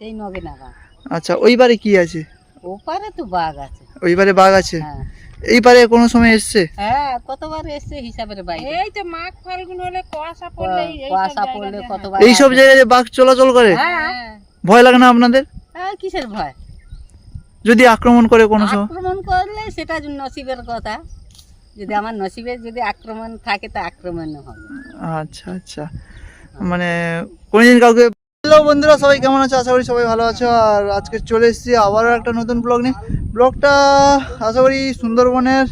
এই নগেনা বাঘ আচ্ছা ওই পারে কি আছে? ওপারে তো বাঘ আছে। ওই পারে বাঘ আছে? হ্যাঁ। এই পারে কোনো সময় এসছে? হ্যাঁ কতবার এসছে হিসাবের বাইরে। এই তো মাঘ ফাল্গুন হলে কুয়াশা পড়লে কুয়াশা পড়লে কতবার এই সব জায়গায় বাঘ চলাচল করে? হ্যাঁ। ভয় লাগে না আপনাদের? হ্যাঁ, কিসের ভয়? যদি আক্রমণ করে কোনো সময়? আক্রমণ করলে সেটা নসিবের কথা। যদি আমার নসিবে যদি আক্রমণ থাকে তা আক্রমণ হবে। আচ্ছা আচ্ছা। মানে কোনোদিন কাউকে হ্যালো বন্ধুরা, সবাই কেমন আছো? আশা করি সবাই ভালো আছো। আর আজকে চলে এসেছি আবারও একটা নতুন ব্লগ নিয়ে। ব্লগটা আশা করি সুন্দরবনের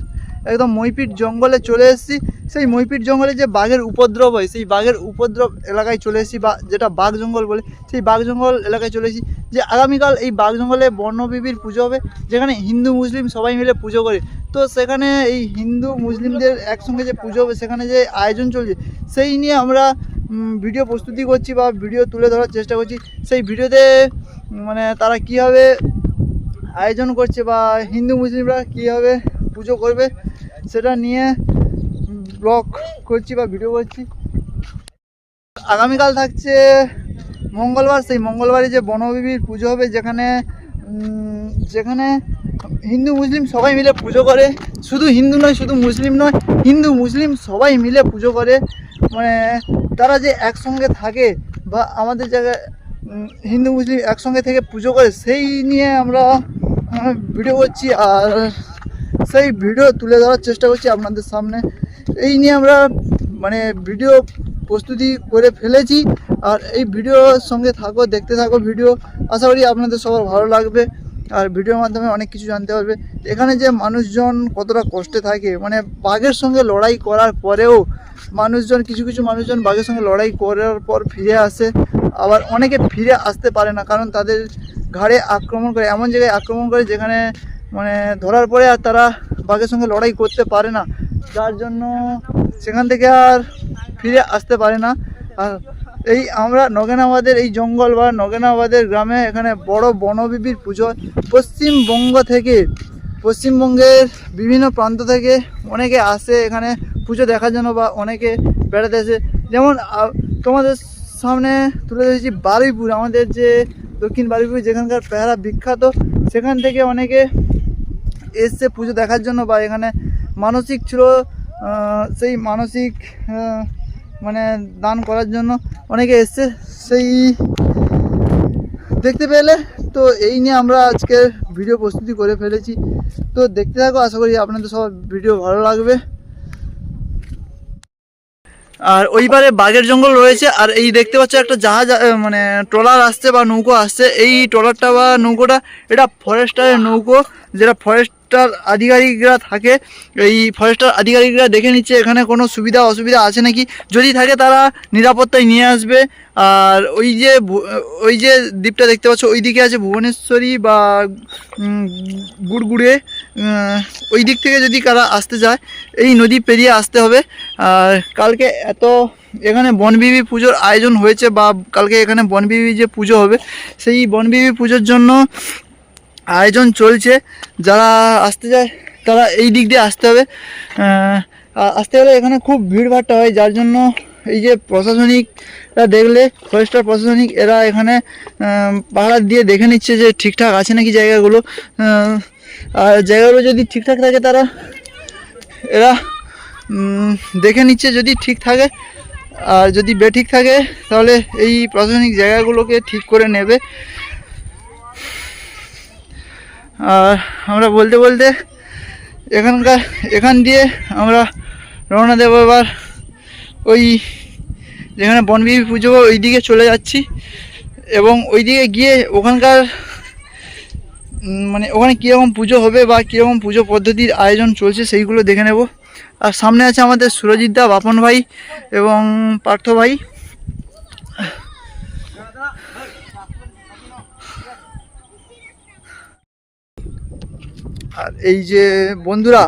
একদম মইপিট জঙ্গলে চলে এসেছি। সেই মইপিট জঙ্গলে যে বাঘের উপদ্রব হয়, সেই বাঘের উপদ্রব এলাকায় চলে এসেছি বা যেটা বাঘ জঙ্গল বলে, সেই বাঘ জঙ্গল এলাকায় চলে এসেছি। যে আগামীকাল এই বাঘ জঙ্গলে বর্ণবিবির পুজো হবে, যেখানে হিন্দু, মুসলিম সবাই মিলে পুজো করে। তো সেখানে এই হিন্দু, মুসলিমদের একসঙ্গে যে পুজো হবে, সেখানে যে আয়োজন চলছে, সেই নিয়ে আমরা ভিডিও প্রস্তুতি করছি বা ভিডিও তুলে ধরার চেষ্টা করছি। সেই ভিডিওতে মানে তারা কীভাবে আয়োজন করছে বা হিন্দু, মুসলিমরা কীভাবে পুজো করবে, সেটা নিয়ে ব্লগ করছি বা ভিডিও করছি। আগামীকাল থাকছে মঙ্গলবার, সেই মঙ্গলবারে যে বনবিবির পুজো হবে, যেখানে যেখানে হিন্দু, মুসলিম সবাই মিলে পুজো করে। শুধু হিন্দু নয়, শুধু মুসলিম নয়, হিন্দু, মুসলিম সবাই মিলে পুজো করে। মানে তারা যে একসঙ্গে থাকে বা আমাদের জায়গায় হিন্দু, মুসলিম একসঙ্গে থেকে পুজো করে, সেই নিয়ে আমরা ভিডিও করছি। আর সেই ভিডিও তুলে ধরার চেষ্টা করছি আপনাদের সামনে। এই নিয়ে আমরা মানে ভিডিও প্রস্তুতি করে ফেলেছি। আর এই ভিডিওর সঙ্গে থাকো, দেখতে থাকো ভিডিও। আশা করি আপনাদের সবার ভালো লাগবে। আর ভিডিওর মাধ্যমে অনেক কিছু জানতে পারবে। এখানে যে মানুষজন কতটা কষ্টে থাকে মানে বাঘের সঙ্গে লড়াই করার পরেও মানুষজন, কিছু কিছু মানুষজন বাঘের সঙ্গে লড়াই করার পর ফিরে আসে। আবার অনেকে ফিরে আসতে পারে না, কারণ তাদের ঘাড়ে আক্রমণ করে, এমন জায়গায় আক্রমণ করে যেখানে মানে ধরার পরে আর তারা বাঘের সঙ্গে লড়াই করতে পারে না। যার জন্য সেখান থেকে আর ফিরে আসতে পারে না। আর এই আমরা নগেনাবাদের এই জঙ্গল বা নগেনাবাদের গ্রামে এখানে বড় বনবিবির পুজো। পশ্চিমবঙ্গ থেকে, পশ্চিমবঙ্গের বিভিন্ন প্রান্ত থেকে অনেকে আসে এখানে পুজো দেখার জন্য বা অনেকে বেড়াতে আসে। যেমন তোমাদের সামনে তুলে ধরেছি বারুইপুর। আমাদের যে দক্ষিণ বারুইপুর যেখানকার পেহারা বিখ্যাত, সেখান থেকে অনেকে এসছে পুজো দেখার জন্য বা এখানে মানসিক ছিল সেই মানসিক মানে দান করার জন্য অনেকে এসছে। সেই দেখতে পেলে? তো এই নিয়ে আমরা আজকে ভিডিও প্রস্তুতি করে ফেলেছি। তো দেখতে থাকো, আশা করি আপনাদের সব ভিডিও ভালো লাগবে। আর ওইবারে বাঘের জঙ্গল রয়েছে, আর এই দেখতে পাচ্ছ একটা জাহাজ মানে ট্রলার আসছে বা নৌকো আসছে। এই ট্রলারটা বা নৌকোটা, এটা ফরেস্টারের নৌকো, যেটা ফরেস্টার আধিকারিকরা থাকে, এই ফরেস্টার আধিকারিকরা দেখে নিচ্ছে এখানে কোনো সুবিধা অসুবিধা আছে নাকি? যদি থাকে তারা নিরাপত্তায় নিয়ে আসবে। আর ওই যে ওই যে দ্বীপটা দেখতে পাচ্ছ ওই দিকে আছে ভুবনেশ্বরী বা গুড়গুড়ে ওই দিক থেকে যদি কারা আসতে চায়, এই নদী পেরিয়ে আসতে হবে। আর কালকে এত, এখানে বনবিবি পুজোর আয়োজন হয়েছে বা কালকে এখানে বনবিবি যে পুজো হবে, সেই বনবিবি পুজোর জন্য আয়োজন চলছে। যারা আসতে চায় তারা এই দিক দিয়ে আসতে হবে। আসতে হলে এখানে খুব ভিড়ভাট্টা হয়, যার জন্য এই যে প্রশাসনিকরা দেখলে, ফরেস্টার প্রশাসনিক, এরা এখানে পাহারা দিয়ে দেখে নিচ্ছে যে ঠিকঠাক আছে নাকি জায়গাগুলো। আর জায়গাগুলো যদি ঠিকঠাক থাকে তারা, এরা দেখে নিচ্ছে যদি ঠিক থাকে। আর যদি বেঠিক থাকে, তাহলে এই প্রশাসনিক জায়গাগুলোকে ঠিক করে নেবে। আর আমরা বলতে বলতে এখানকার, এখান দিয়ে আমরা রওনা দেবো এবার ওই যেখানে বনবিবি পুজো ওই দিকে চলে যাচ্ছি। এবং ওই দিকে গিয়ে ওখানকার মানে ওখানে কীরকম পুজো হবে বা কীরকম পুজো পদ্ধতির আয়োজন চলছে সেইগুলো দেখে নেব। আর সামনে আছে আমাদের সুরজিৎ দা, বাপন ভাই এবং পার্থ ভাই। আর এই যে বন্ধুরা,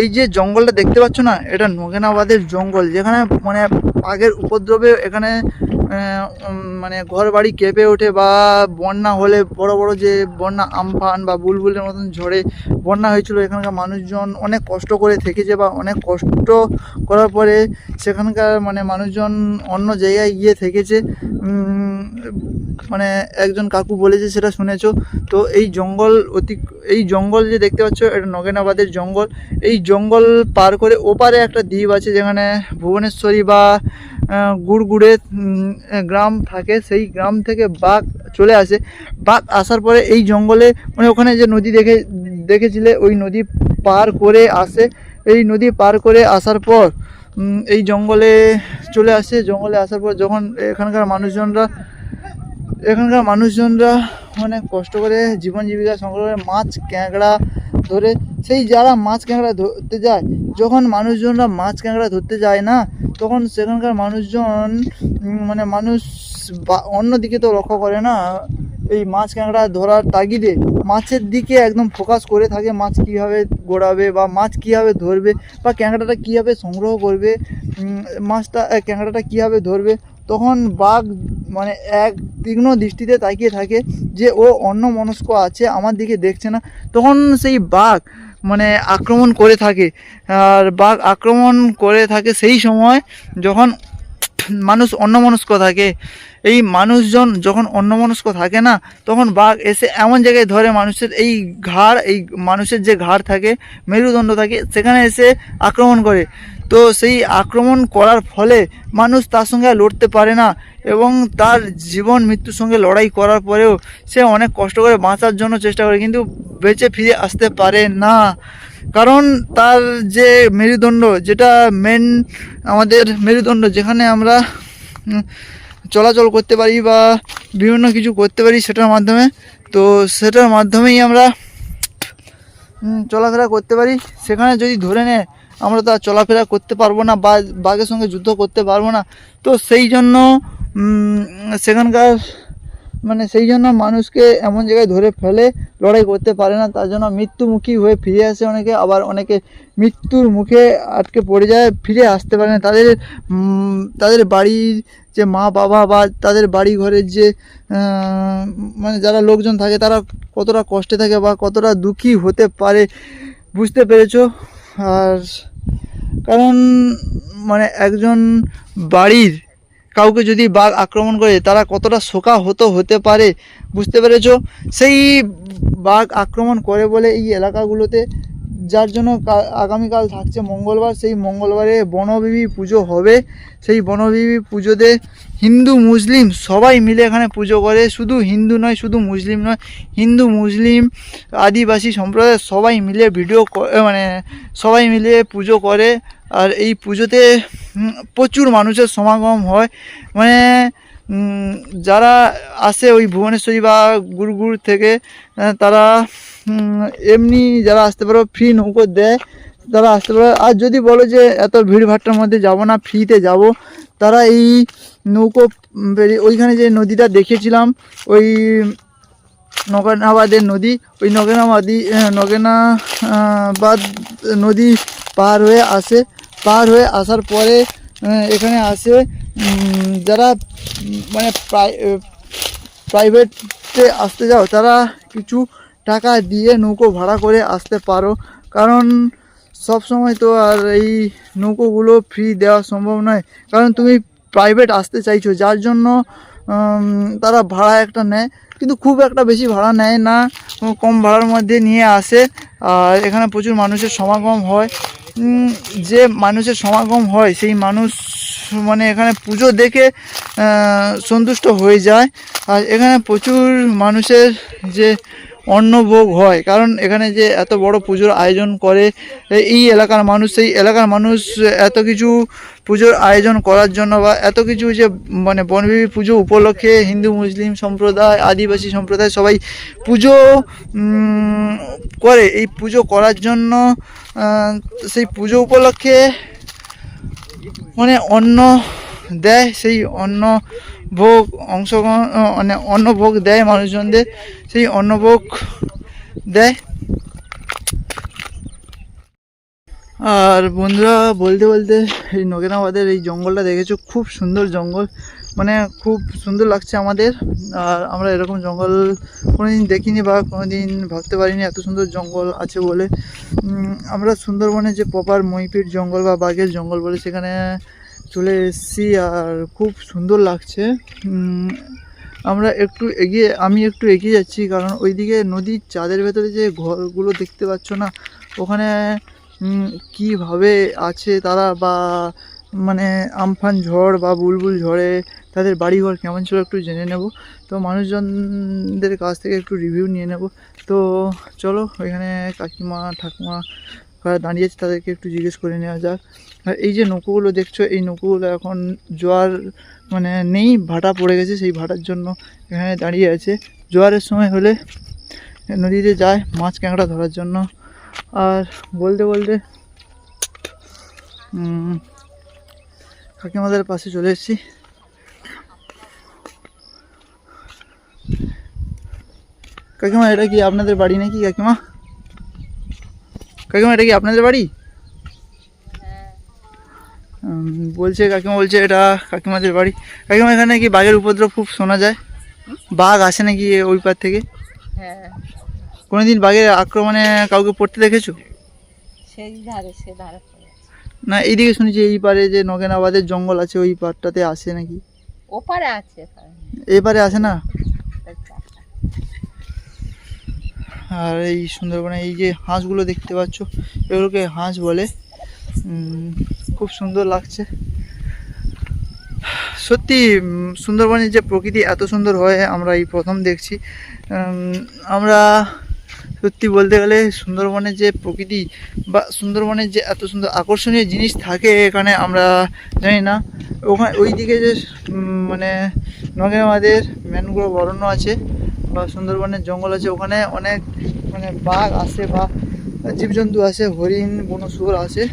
এই যে জঙ্গলটা দেখতে পাচ্ছ না, এটা নগেনাবাদের জঙ্গল, যেখানে মানে বাঘের উপদ্রবে এখানে মানে ঘর বাড়ি কেঁপে ওঠে বা বন্যা হলে বড় বড় যে বন্যা আমফান বা বুলবুলের মতন ঝড়ে বন্যা হয়েছিল, এখানকার মানুষজন অনেক কষ্ট করে থেকেছে বা অনেক কষ্ট করার পরে সেখানকার মানে মানুষজন অন্য জায়গায় গিয়ে থেকেছে। মানে একজন কাকু বলেছে সেটা শুনেছো। তো এই জঙ্গল অতি এই জঙ্গল যে দেখতে পাচ্ছ, এটা নগেনাবাদের জঙ্গল। এই জঙ্গল পার করে ওপারে একটা দ্বীপ আছে যেখানে ভুবনেশ্বরী বা গুড়গুড়ে গ্রাম থাকে। সেই গ্রাম থেকে বাঘ চলে আসে। বাঘ আসার পরে এই জঙ্গলে মানে ওখানে যে নদী দেখে দেখেছিলে, ওই নদী পার করে আসে। এই নদী পার করে আসার পর এই জঙ্গলে চলে আসে। জঙ্গলে আসার পর যখন এখানকার মানুষজনরা এখানকার মানুষজনরা অনেক কষ্ট করে জীবন জীবিকা সংগ্রহ করে মাছ, ক্যাঁকড়া ধরে, সেই যারা মাছ, ক্যাঁকড়া ধরতে যায়, যখন মানুষজনরা মাছ, ক্যাঁকড়া ধরতে যায় না, তখন সেখানকার মানুষজন মানে মানুষ অন্যদিকে তো লক্ষ্য করে না, এই মাছ, ক্যাঁকড়া ধরার তাগিদে। মাছের দিকে একদম ফোকাস করে থাকে মাছ কীভাবে গোড়াবে বা মাছ কীভাবে ধরবে বা ক্যাঁকড়াটা কীভাবে সংগ্রহ করবে মাছটা ক্যাঁকড়াটা কীভাবে ধরবে। তখন বাঘ মানে এক তীক্ষ্ণ দৃষ্টিতে তাকিয়ে থাকে যে ও অন্য মনস্ক আছে, আমার দিকে দেখছে না। তখন সেই বাঘ মানে আক্রমণ করে থাকে। আর বাঘ আক্রমণ করে থাকে সেই সময় যখন মানুষ অন্যমনস্ক থাকে। এই মানুষজন যখন অন্যমনস্ক থাকে না, তখন বাঘ এসে এমন জায়গায় ধরে মানুষের এই ঘাড়, এই মানুষের যে ঘাড় থাকে, মেরুদণ্ড থাকে, সেখানে এসে আক্রমণ করে। তো সেই আক্রমণ করার ফলে মানুষ তার সঙ্গে লড়তে পারে না এবং তার জীবন মৃত্যুর সঙ্গে লড়াই করার পরেও সে অনেক কষ্ট করে বাঁচার জন্য চেষ্টা করে, কিন্তু বেঁচে ফিরে আসতে পারে না। কারণ তার যে মেরুদণ্ড, যেটা মেন আমাদের মেরুদণ্ড, যেখানে আমরা চলাচল করতে পারি বা বিভিন্ন কিছু করতে পারি সেটার মাধ্যমে, তো সেটার মাধ্যমেই আমরা চলাফেরা করতে পারি। সেখানে যদি ধরে নেয় আমরা তো আর চলাফেরা করতে পারব না, বা বাঘের সঙ্গে যুদ্ধ করতে পারব না। তো সেই জন্য সেখানকার মানে সেই জন্য মানুষকে এমন জায়গায় ধরে ফেলে লড়াই করতে পারে না, তার জন্য মৃত্যুমুখী হয়ে ফিরে আসে অনেকে, আবার অনেকে মৃত্যুর মুখে আটকে পড়ে যায়, ফিরে আসতে পারে না। তাদের তাদের বাড়ির যে মা বাবা বা তাদের বাড়ি ঘরের যে মানে যারা লোকজন থাকে, তারা কতটা কষ্টে থাকে বা কতটা দুঃখী হতে পারে, বুঝতে পেরেছ? আর কারণ মানে একজন বাড়ির কাউকে যদি বাঘ আক্রমণ করে, তারা কতটা শোকা হতো হতে পারে বুঝতে পেরেছ? সেই বাঘ আক্রমণ করে বলে এই এলাকাগুলোতে যার জন্য আগামীকাল থাকছে মঙ্গলবার, সেই মঙ্গলবারে বনবিবি পুজো হবে। সেই বনবিবি পুজোতে হিন্দু, মুসলিম সবাই মিলে এখানে পুজো করে। শুধু হিন্দু নয়, শুধু মুসলিম নয়, হিন্দু, মুসলিম, আদিবাসী সম্প্রদায়ের সবাই মিলে ভিডিও মানে সবাই মিলে পুজো করে। আর এই পুজোতে প্রচুর মানুষের সমাগম হয়। মানে যারা আসে ওই ভুবনেশ্বরী বা গুড়গুড় থেকে তারা এমনি যারা আসতে পারো ফ্রি নৌকো দেয়, তারা আসতে পারো। আর যদি বলো যে, এত ভিড় ভাট্টার মধ্যে যাব না ফ্রিতে যাব, তারা এই নৌকো ওইখানে যে নদীটা দেখেছিলাম ওই নগেনাবাদের নদী, ওই নগেনাবাদী নগেনাবাদ নদী পার হয়ে আসে। পার হয়ে আসার পরে এখানে আসে যারা মানে প্রাই- প্রাইভেটে আসতে যাও, তারা কিছু টাকা দিয়ে নৌকো ভাড়া করে আসতে পারো। কারণ সব সময় তো আর এই নৌকোগুলো ফ্রি দেওয়া সম্ভব নয়। কারণ তুমি প্রাইভেট আসতে চাইছো, যার জন্য তারা ভাড়া একটা নেয়। কিন্তু খুব একটা বেশি ভাড়া নেয় না, কম ভাড়ার মধ্যে নিয়ে আসে। আর এখানে প্রচুর মানুষের সমাগম হয়। যে মানুষের সমাগম হয়, সেই মানুষ মানে এখানে পুজো দেখে সন্তুষ্ট হয়ে যায়। আর এখানে প্রচুর মানুষের যে অন্নভোগ হয়। কারণ এখানে যে এত বড় পুজোর আয়োজন করে এই এলাকার মানুষ, সেই এলাকার মানুষ এত কিছু পুজোর আয়োজন করার জন্য বা এত কিছু যে মানে বনবিবি পুজো উপলক্ষে হিন্দু, মুসলিম সম্প্রদায়, আদিবাসী সম্প্রদায় সবাই পুজো করে। এই পুজো করার জন্য সেই পুজো উপলক্ষে মানে অন্ন দেয়, সেই অন্ন ভোগ অংশগ্রহণ মানে অন্ন ভোগ দেয় মানুষজনদের। সেই অন্নভোগ দেয়। আর বন্ধুরা, বলতে বলতে এই নগেনাবাদের এই জঙ্গলটা দেখেছ? খুব সুন্দর জঙ্গল। মানে খুব সুন্দর লাগছে আমাদের। আর আমরা এরকম জঙ্গল কোনোদিন দেখিনি বা কোনোদিন ভাবতে পারিনি এত সুন্দর জঙ্গল আছে বলে। আমরা সুন্দরবনে যে প্রপার মহিপির জঙ্গল বা বাঘের জঙ্গল বলে সেখানে চলে এসেছি আর খুব সুন্দর লাগছে। আমরা একটু এগিয়ে, আমি একটু এগিয়ে যাচ্ছি কারণ ওইদিকে নদীর চাঁদের ভেতরে যে ঘরগুলো দেখতে পাচ্ছ না, ওখানে কীভাবে আছে তারা বা মানে আমফান ঝড় বা বুলবুল ঝড়ে তাদের বাড়িঘর কেমন ছিল একটু জেনে নেব। তো মানুষজনদের কাছ থেকে একটু রিভিউ নিয়ে নেব। তো চলো ওইখানে কাকিমা, ঠাকুমা দাঁড়িয়েছে তাদেরকে একটু জিজ্ঞেস করে নেওয়া যাক। আর এই যে নৌকোগুলো দেখছ, এই নৌকোগুলো এখন জোয়ার মানে নেই, ভাটা পড়ে গেছে, সেই ভাটার জন্য এখানে দাঁড়িয়ে আছে। জোয়ারের সময় হলে নদীতে যায়, মাছ ক্যাংড়া ধরার জন্য। আর বলতে বলতে কাকিমাদের পাশে চলে এসেছি। কাকিমা, এটা কি আপনাদের বাড়ি নাকি কাকিমা? কাকিমা এটা কি আপনাদের বাড়ি? বলছে কাকিমা বলছে এটা কাকিমাদের বাড়ি। কাকিমা এখানে কি বাঘের উপদ্রব খুব শোনা যায়। বাঘ আসে নাকি ওই পার থেকে? কোনোদিন বাঘের আক্রমণে কাউকে পড়তে দেখেছ? সেই ধারে সে ধারে না এইদিকে শুনেছি এই পারে যে নগেনাবাদের জঙ্গল আছে ওই পারটাতে আসে নাকি? ওপারে আছে এপারে আসে না। আর এই সুন্দরবনে এই যে হাঁসগুলো দেখতে পাচ্ছ, এগুলোকে হাঁস বলে। খুব সুন্দর লাগছে। সত্যি সুন্দরবনের যে প্রকৃতি এত সুন্দর হয়, আমরা এই প্রথম দেখছি। আমরা সত্যি বলতে গেলে সুন্দরবনের যে প্রকৃতি বা সুন্দরবনের যে এত সুন্দর আকর্ষণীয় জিনিস থাকে এখানে, আমরা জানি না। ওখানে ওই দিকে যে মানে নগেমাদের ম্যানগ্রোভ অরণ্য আছে বা সুন্দরবনের জঙ্গল আছে, ওখানে অনেক মানে বাঘ আসে বা জীবজন্তু আসে হরিণ বনো শুয়োর আসে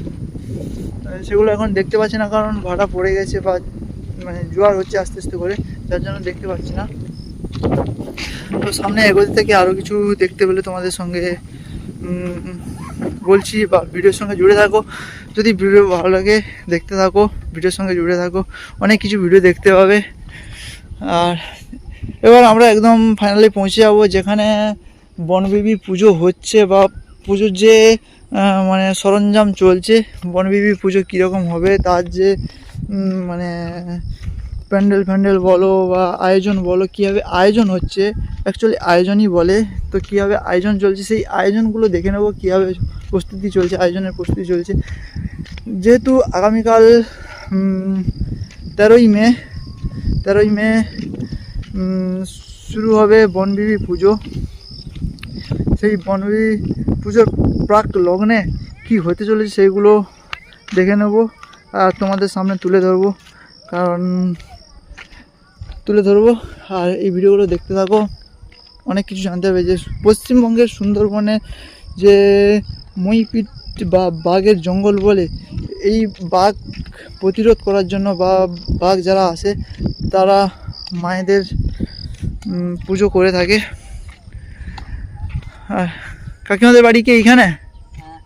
সেগুলো এখন দেখতে পাচ্ছি না কারণ ভাড়া পড়ে গেছে বা মানে জোয়ার হচ্ছে আস্তে আস্তে করে, যার জন্য দেখতে পাচ্ছি না। তো সামনে এগোতে থেকে আরও কিছু দেখতে পেলে তোমাদের সঙ্গে বলছি বা ভিডিওর সঙ্গে জুড়ে থাকো। যদি ভিডিও ভালো লাগে, দেখতে থাকো, ভিডিওর সঙ্গে জুড়ে থাকো, অনেক কিছু ভিডিও দেখতে পাবে। আর এবার আমরা একদম ফাইনালি পৌঁছে যাব যেখানে বনবিবি পুজো হচ্ছে বা পুজোর যে মানে সরঞ্জাম চলছে বনবিবি পুজো কীরকম হবে, তার যে মানে প্যান্ডেল ফ্যান্ডেল বলো বা আয়োজন বলো, কীভাবে আয়োজন হচ্ছে অ্যাকচুয়ালি আয়োজনই বলে, তো কীভাবে আয়োজন চলছে, সেই আয়োজনগুলো দেখে নেব, কীভাবে প্রস্তুতি চলছে, আয়োজনের প্রস্তুতি চলছে। যেহেতু আগামীকাল তেরোই মে তেরোই মে শুরু হবে বনবিবি পুজো। সেই বনবিবি পুজোর প্রাক লগ্নে কি হতে চলেছে সেইগুলো দেখে নেব আর তোমাদের সামনে তুলে ধরবো। কারণ তুলে ধরবো আর এই ভিডিওগুলো দেখতে থাকো। অনেক কিছু জানতে হবে যে পশ্চিমবঙ্গের সুন্দরবনে যে মইপিট বা বাঘের জঙ্গল বলে, এই বাঘ প্রতিরোধ করার জন্য বা বাঘ যারা আসে, তারা মায়েদের পুজো করে থাকে। আর কাকিমাদের বাড়ি কি এইখানে? হ্যাঁ।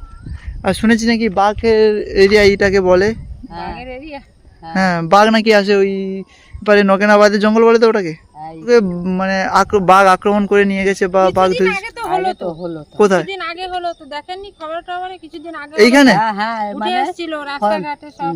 আর শুনেছি নাকি বাঘের এরিয়া এইটাকে বলে। হ্যাঁ। হ্যাঁ। বাঘ নাকি আসে ওই পারে নগেনাবাদের জঙ্গল বলে তো ওটাকে? হ্যাঁ, ওকে মানে বাঘ আক্রমণ করে নিয়ে গেছে বা বাঘ তো হলো তো তো। হলো কোথায়? কিছুদিন আগে হলো তো। দেখেননি খবর টবরে কিছুদিন আগে এইখানে? হ্যাঁ হ্যাঁ মানে এসেছিল রাস্তাঘাটে সব।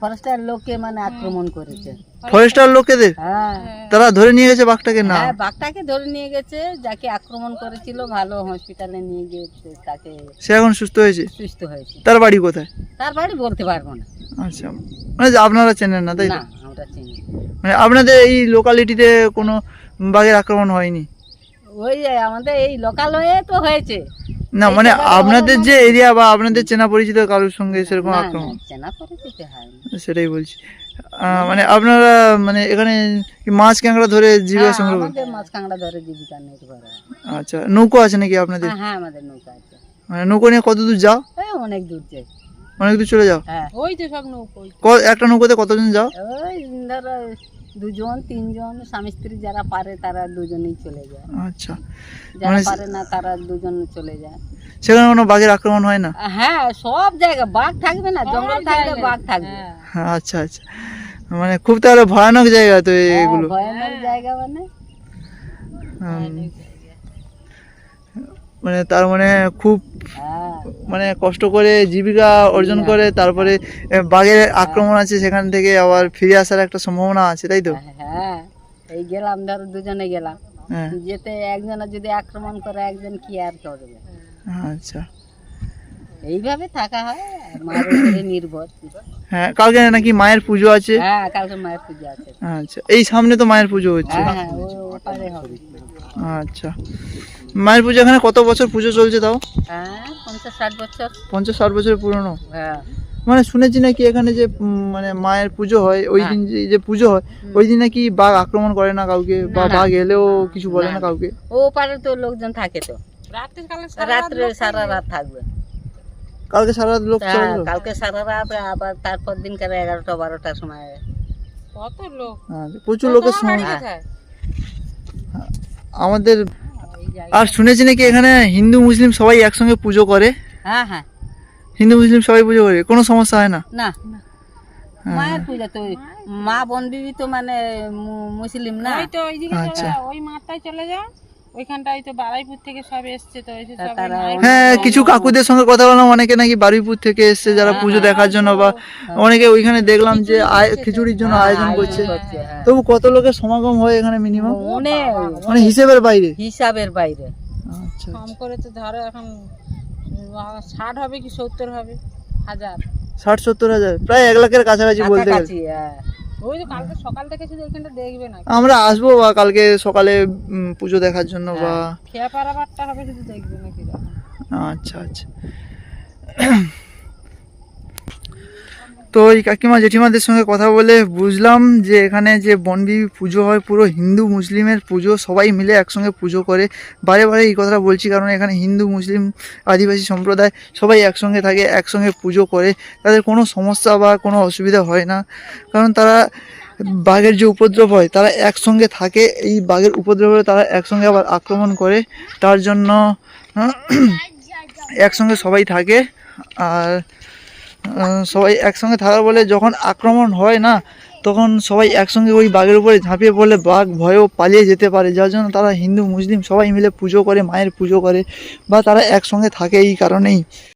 ফরেস্টার লোককে মানে আক্রমণ করেছে। ফরেস্টার লোকেদের? হ্যাঁ। তারা ধরে নিয়ে গেছে বাঘটাকে? না। হ্যাঁ বাঘটাকে ধরে নিয়ে গেছে যাকে আক্রমণ করেছিল ভালো হসপিটালে নিয়ে গিয়ে তাকে সে এখন সুস্থ হয়েছে? সুস্থ হয়েছে। তার বাড়ি কোথায়? তার বাড়ি বলতে পারব না। আচ্ছা মানে আপনারা চেনেন না তাই না আমরা চিনি মানে আপনাদের এই লোকালিটিতে কোনো বাঘের আক্রমণ হয়নি? ওই আমাদের এই লোকাল হয়ে তো হয়েছে। না মানে আপনাদের যে এরিয়া বা আপনাদের চেনা পরিচিত কারোর সঙ্গে সেরকম আক্রমণ? চেনা পরিচিত হয়নি সেটাই বলছি। মানে আপনারা মানে এখানে কি মাছ কাঁকড়া ধরে জীবিকা হ্যাঁ, সংগ্রহ মাছ কাঁকড়া ধরে জীবিকা নির্ভর আচ্ছা নৌকো আছে নাকি আপনাদের? হ্যাঁ হ্যাঁ আমাদের নৌকা আছে। মানে নৌকো নিয়ে কত দূর যাও? অনেক দূর যাই অনেক দূর চলে যাও? হ্যাঁ। ওই তো সব নৌকো একটা নৌকোতে কতজন যাও? ওই ধরো দুজন তিনজন স্বামী স্ত্রী যারা পারে তারা দুজনেই চলে যায়। আচ্ছা। যারা মানে- পারে না তারা দুজন চলে যায়। সেখানে কোনো বাঘের আক্রমণ হয় না? হ্যাঁ সব জায়গায় বাঘ থাকবে না জঙ্গল থাকলে বাঘ থাকবে। হ্যাঁ। হ্যাঁ, আচ্ছা আচ্ছা। মানে খুব তাহলে ভয়ানক জায়গা তো হ্যাঁ, এগুলো। ভয়ানক জায়গা মানে। মানে তার মানে খুব মানে কষ্ট করে জীবিকা অর্জন করে তারপরে বাঘের আক্রমণ আছে সেখান থেকে আবার ফিরে আসার একটা সম্ভাবনা আছে তাই তো? হ্যাঁ এই গেলাম ধরো দুজনে গেলাম। হ্যাঁ। যেতে একজনের যদি আক্রমণ করে একজন কি আর করবে? আচ্ছা। এইভাবে থাকা হয় মায়ের উপরে নির্ভর। হ্যাঁ কালকে নাকি মায়ের পুজো আছে? হ্যাঁ কালকে মায়ের পুজো আছে। আচ্ছা এই সামনে তো মায়ের পুজো হচ্ছে। হ্যাঁ হ্যাঁ ও হবে। আচ্ছা। মায়ের পুজো এখানে কত বছর পুজো চলছে তাও? হ্যাঁ পঞ্চাশ ষাট বছর। পঞ্চাশ ষাট বছরের পুরনো? হ্যাঁ। মানে শুনেছি নাকি এখানে যে মানে মায়ের পুজো হয় ওই হ্যাঁ। দিন যে যে পুজো হয় ওই দিন নাকি বাঘ আক্রমণ করে না কাউকে? বা। বাঘ এলেও কিছু বলে না। কাউকে? ও পারে তো লোকজন থাকে তো। রাত্রে সারা রাত রাত্রে সারা থাকবে। রাত থাকবে। কালকে সারা রাত লোক কালকে সারা রাত আবার তারপর দিন করে এগারোটা বারোটার সময়। কত লোক? প্রচুর লোকের কোথায়? আমাদের আর শুনেছি নাকি এখানে হিন্দু মুসলিম সবাই একসঙ্গে পুজো করে? হ্যাঁ হ্যাঁ। হিন্দু মুসলিম সবাই পুজো করে? কোনো সমস্যা হয় না? না। মায়ের পূজা তো মা বনবিবি তো মানে মুসলিম না? ওই তো ওইদিকে চলে আচ্ছা। ওই মাঠটায় চলে যাও। ওইখানটায় তো বারাইপুর থেকে সব এসছে তো এসে সব হ্যাঁ কিছু কাকুদের সঙ্গে কথা বললাম অনেকে নাকি বারুইপুর থেকে এসছে যারা পুজো দেখার জন্য বা অনেকে ওইখানে দেখলাম যে খিচুড়ির জন্য আয়োজন করছে। হ্যাঁ। তবু কত লোকের সমাগম হয় এখানে মিনিমাম অনেক। মানে হিসেবের বাইরে? হিসাবের বাইরে। আচ্ছা কম করে তো ধরো এখন ষাট হবে কি সত্তর হবে? হাজার। ষাট সত্তর হাজার। প্রায় এক লাখের কাছাকাছি বলতে গেলে। হ্যাঁ। ওই তো কালকে সকাল থেকে শুধু এখানটা দেখবে না। আমরা আসব বা কালকে সকালে পুজো দেখার জন্য বা খেয়া পারাবারটা হবে শুধু দেখবে নাকি আচ্ছা আচ্ছা। তো এই কাকিমা জেঠিমাদের সঙ্গে কথা বলে বুঝলাম যে এখানে যে বনবিবি পুজো হয়, পুরো হিন্দু মুসলিমের পুজো, সবাই মিলে একসঙ্গে পুজো করে। বারে বারে এই কথাটা বলছি কারণ এখানে হিন্দু, মুসলিম, আদিবাসী সম্প্রদায় সবাই একসঙ্গে থাকে, একসঙ্গে পুজো করে। তাদের কোনো সমস্যা বা কোনো অসুবিধা হয় না। কারণ তারা বাঘের যে উপদ্রব হয়, তারা একসঙ্গে থাকে। এই বাঘের উপদ্রব হলে তারা একসঙ্গে আবার আক্রমণ করে। তার জন্য একসঙ্গে সবাই থাকে। আর সবাই একসঙ্গে থাকার বলে যখন আক্রমণ হয় না, তখন সবাই একসঙ্গে ওই বাঘের উপরে ঝাঁপিয়ে পড়লে বাঘ ভয়েও পালিয়ে যেতে পারে। যার জন্য তারা হিন্দু, মুসলিম সবাই মিলে পুজো করে, মায়ের পুজো করে, বা তারা একসঙ্গে থাকে এই কারণেই।